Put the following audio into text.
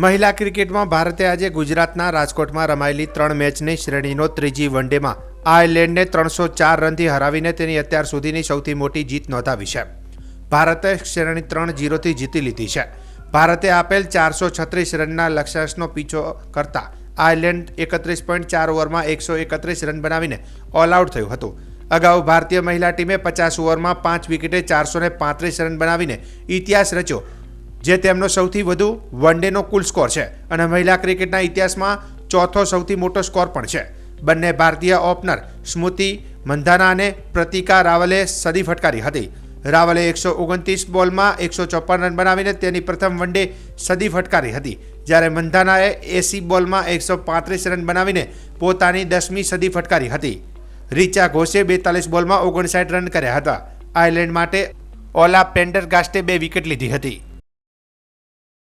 મહિલા ક્રિકેટમાં ભારતે આજે ગુજરાતના રાજકોટમાં રમાયેલી ત્રણ મેચની શ્રેણીનો ત્રીજી વનડેમાં આયર્લેન્ડને ત્રણસો ચાર રનથી હરાવીને તેની અત્યાર સુધીની સૌથી મોટી જીત નોંધાવી છે. ભારતે શ્રેણી ત્રણ જીરોથી જીતી લીધી છે. ભારતે આપેલ ચારસો છત્રીસ રનના લક્ષ્યાંશનો પીછો કરતા આયર્લેન્ડ એકત્રીસ પોઈન્ટ ચાર ઓવરમાં એકસો એકત્રીસ રન બનાવીને ઓલ આઉટ થયું હતું. અગાઉ ભારતીય મહિલા ટીમે પચાસ ઓવરમાં પાંચ વિકેટે ચારસો પાંત્રીસ રન બનાવીને ઇતિહાસ રચ્યો જે તેમનો સૌથી વધુ વનડેનો કુલ સ્કોર છે. અને મહિલા ક્રિકેટના ઇતિહાસમાં ચોથો સૌથી મોટો સ્કોર પણ છે. બંને ભારતીય ઓપનર સ્મૃતિ મંધાના અને પ્રતિકા રાવલે સદી ફટકારી હતી. રાવલે એકસો ઓગણત્રીસ બોલમાં એકસો ચોપન રન બનાવીને તેની પ્રથમ વનડે સદી ફટકારી હતી. જ્યારે મંધાનાએ એસી બોલમાં એકસો પાંત્રીસ રન બનાવીને પોતાની દસમી સદી ફટકારી હતી. રિચા ઘોષે બેતાલીસ બોલમાં ઓગણસાઠ રન કર્યા હતા. આયર્લેન્ડ માટે ઓલા પેન્ડરગાસ્ટે બે વિકેટ લીધી હતી.